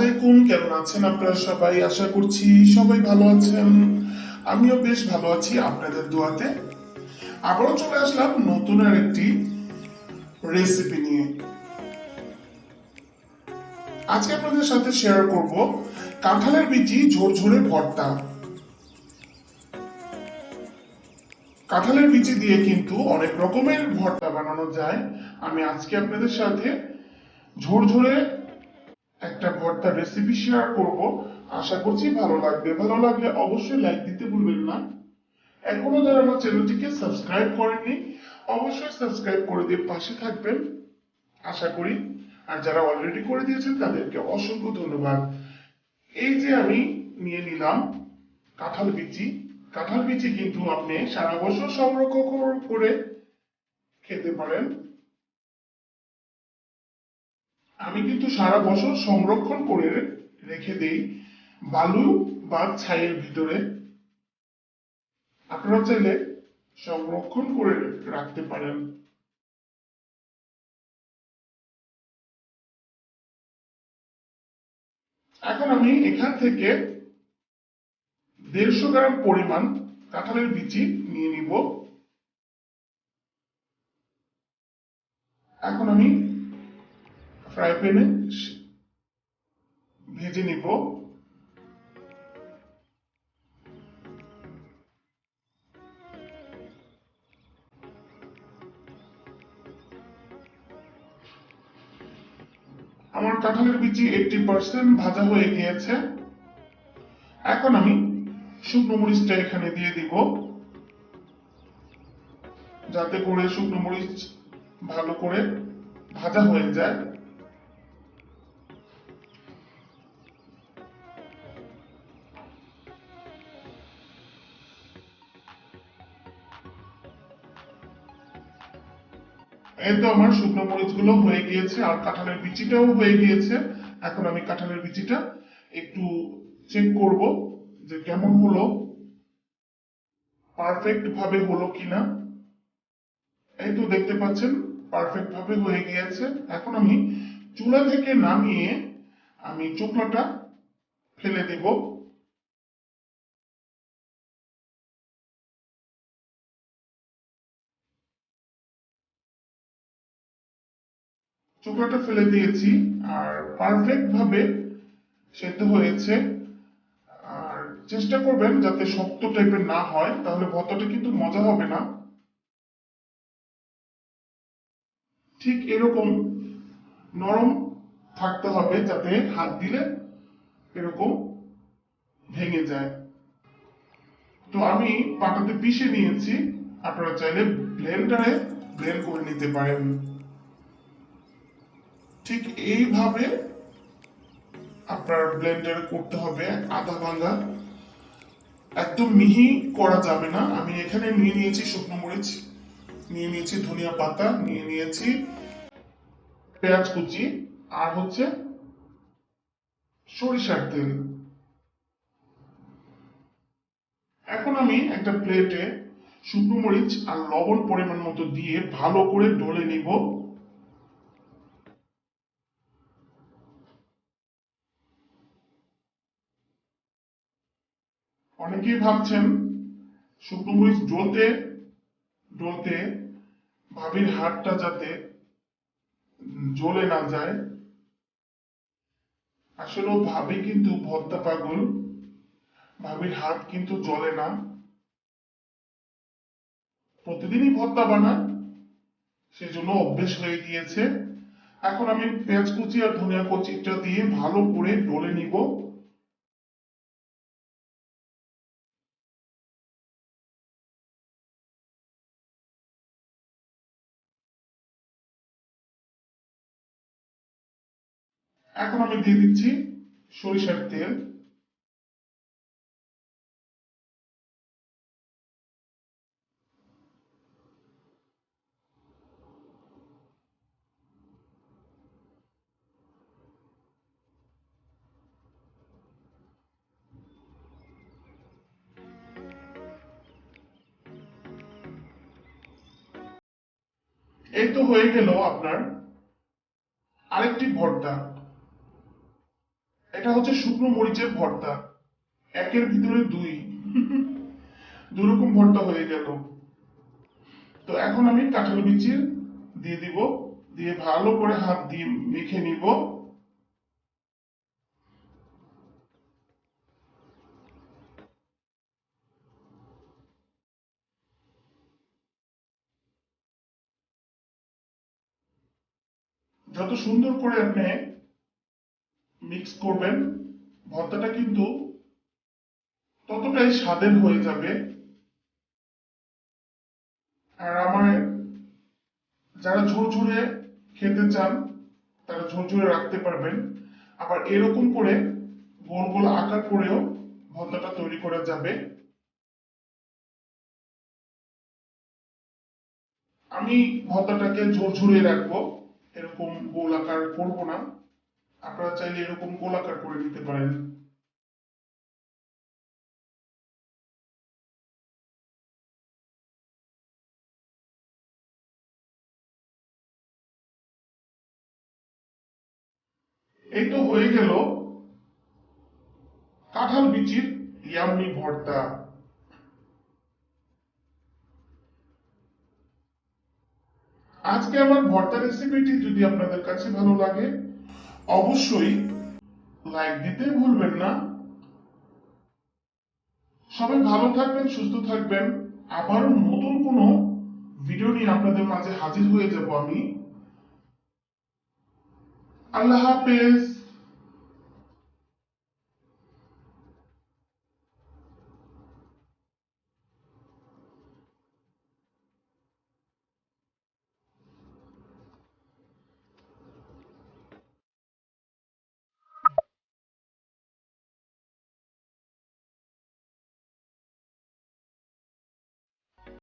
আলাইকুম কেমন আছেন আপনারা সবাই? আশা করছি সবাই ভালো আছেন। আমিও বেশ ভালো আছি আপনাদের দোয়াতে। আবারও চলে আসলাম নতুন আর একটি রেসিপি নিয়ে। আজকে আপনাদের সাথে শেয়ার করব কাঁঠালের বিচি ঝোরঝোরে ভর্তা। কাঁঠালের বিচি দিয়ে কিন্তু অনেক রকমের ভর্তা বানানো যায়। আমি আজকে আপনাদের সাথে ঝোরঝোরে একটা ভর্তার রেসিপি শেয়ার করব। আশা করছি ভালো লাগবে। ভালো লাগলে অবশ্যই লাইক দিতে ভুলবেন না। এখনও যারা আমার চ্যানেলটিকে সাবস্ক্রাইব করেননি, অবশ্যই সাবস্ক্রাইব করে দিয়ে পাশে থাকবেন। আশা করি। আর যারা অলরেডি করে দিয়েছেন, তাদেরকে অসংখ্য ধন্যবাদ। এই যে আমি নিয়ে নিলাম কাঁঠাল বিচি। কাঁঠাল বিচি কিন্তু আপনি সারা বছর সংরক্ষণ করে খেতে পারেন। আমি কিন্তু সারা বছর সংরক্ষণ করে রেখে দেই বালু বা ছাইয়ের ভিতরে। আপনারা চাইলে সংরক্ষণ করে রাখতে পারেন। এখন আমি এখান থেকে দেড়শো গ্রাম পরিমাণ কাঁঠালের বিচি নিয়ে নিব। এখন আমি ফ্রাই প্যানে ভেজে নিব আমার কাঁঠালের বিচি এইটটি পার্সেন্ট ভাজা হয়ে গিয়েছে। এখন আমি শুকনো মরিচটা এখানে দিয়ে দিব। যাতে করে শুকনো মরিচ ভালো করে ভাজা হয়ে যায়। এই তো আমার শুকনো মরিচগুলো হয়ে গিয়েছে, আর কাঁঠালের বিচিটাও হয়ে গিয়েছে। এখন আমি কাঁঠালের বিচিটা একটু চেক করব যে কেমন হলো পারফেক্ট ভাবে হলো কিনা। এই তো দেখতে পাচ্ছেন পারফেক্ট ভাবে হয়ে গিয়েছে। এখন আমি চুলা থেকে নামিয়ে আমি চোখলাটা ফেলে দেব। চোখলাটা ফেলে দিয়েছি, আর পারফেক্ট ভাবে সেদ্ধ হয়েছে। আর চেষ্টা করবেন যাতে শক্ত টাইপের না হয়, তাহলে ভর্তাটা কিন্তু মজা হবে না। ঠিক এরকম নরম থাকতে হবে যাতে হাত দিলে এরকম ভেঙে যায়। তো আমি পাটাতে পিষে নিয়েছি, আপনারা চাইলে ব্লেন্ডারে ব্লেন্ড করে নিতে পারেন। ঠিক এইভাবে আপনার ব্লেন্ডারে করতে হবে, আধা ভাঙা। একদম মিহি করা যাবে না। আমি এখানে নিয়ে নিয়েছি শুকনো মরিচ, নিয়ে নিয়েছি ধনিয়া পাতা, নিয়ে নিয়েছি পেঁয়াজ কুচি আর হচ্ছে সরিষার তেল। এখন আমি একটা প্লেটে শুকনো মরিচ আর লবণ পরিমাণ মতো দিয়ে ভালো করে ডলে নিব। অনেকেই ভাবছেন শুকনো মরিচ ডলতে ডলতে ভাবির হাতটা যাতে জ্বলে না যায়। আসলে ভাবি কিন্তু ভর্তা পাগল। ভাবির হাত কিন্তু জ্বলে না। প্রতিদিনই ভর্তা বানায়, সেজন্য অভ্যেস হয়ে গিয়েছে। এখন আমি পেঁয়াজ কুচি আর ধনিয়া কুচিটা দিয়ে ভালো করে ডলে নিব। এখন আমি দিয়ে দিচ্ছি সরিষার তেল। এই তো হয়ে গেল আপনার আরেকটি ভর্তা। এটা হচ্ছে শুকনো মরিচের ভর্তা। একের ভিতরে দুই। দুই রকম ভর্তা হয়ে গেল। তো এখন আমি কাঁঠাল বিচি দিয়ে দিব। দিয়ে ভালো করে হাত দিয়ে মেখে নিব। যত সুন্দর করে আপনি মিক্স করবেন, ভর্তাটা কিন্তু ততটাই স্বাদের হয়ে যাবে। আর আমার যারা ঝুরঝুরে খেতে চান, তারা ঝুরঝুরে রাখতে পারবেন। আবার এরকম করে গোল গোল আকার করেও ভর্তাটা তৈরি করা যাবে। আমি ভর্তাটাকে ঝুরঝুরে রাখব, এরকম গোল আকার করব না। আপনারা চাইলে এরকম গোল আকার করে নিতে পারেন। এই তো হয়ে গেল কাঁঠাল বিচির ইয়াম্মি ভর্তা। আজকে আমার ভর্তা রেসিপিটি যদি আপনাদের কাছে ভালো লাগে অবশ্যই লাইক দিতে ভুলবেন না। সবাই ভালো থাকবেন, সুস্থ থাকবেন। আবার নতুন কোনো ভিডিও নিয়ে আপনাদের মাঝে হাজির হয়ে যাব আমি। আল্লাহ হাফেজ।